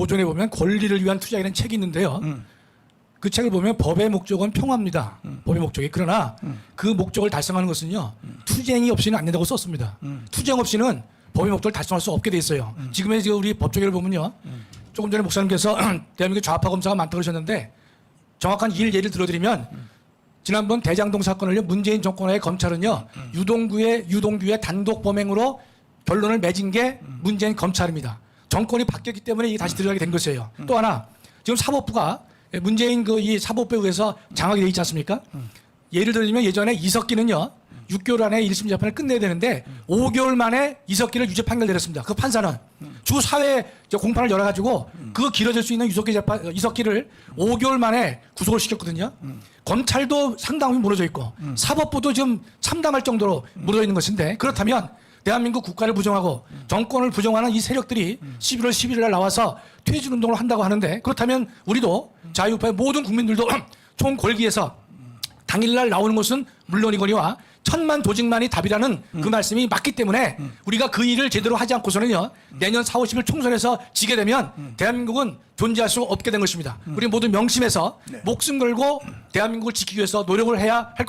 고전에 보면 권리를 위한 투자라는 책이 있는데요. 그 책을 보면 법의 목적은 평화입니다. 법의 목적이. 그러나 그 목적을 달성하는 것은요 투쟁이 없이는 안 된다고 썼습니다. 투쟁 없이는 법의 목적을 달성할 수 없게 돼 있어요. 지금의 지금 우리 법조계를 보면요 조금 전에 목사님께서 대한민국 좌파 검사가 많다고 그러셨는데 정확한 일 예를 들어드리면 지난번 대장동 사건을요 문재인 정권의 검찰은요 유동규의 유동규의 단독 범행으로 결론을 맺은 게 문재인 검찰입니다. 정권이 바뀌었기 때문에 이게 다시 들어가게 된 것이에요. 또 하나 지금 사법부가 문재인 그 이 사법부에 의해서 장악이 돼 있지 않습니까? 예를 들면 예전에 이석기는요 6개월 안에 1심 재판을 끝내야 되는데 5개월 만에 이석기를 유죄 판결 내렸습니다. 그 판사는. 주 사회 저 공판을 열어가지고 그 길어질 수 있는 이석기 재판 이석기를 5개월 만에 구속을 시켰거든요. 검찰도 상당히 무너져 있고 사법부도 지금 참담할 정도로 무너져 있는 것인데 그렇다면 대한민국 국가를 부정하고 정권을 부정하는 이 세력들이 11월 11일 날 나와서 퇴진 운동을 한다고 하는데 그렇다면 우리도 자유파의 모든 국민들도 총 골기에서 당일날 나오는 것은 물론이거니와 천만 조직만이 답이라는 그 말씀이 맞기 때문에 우리가 그 일을 제대로 하지 않고서는요 내년 4월 10일 총선에서 지게 되면 대한민국은 존재할 수 없게 된 것입니다. 우리 모두 명심해서 목숨 걸고 대한민국을 지키기 위해서 노력을 해야 할 것입니다.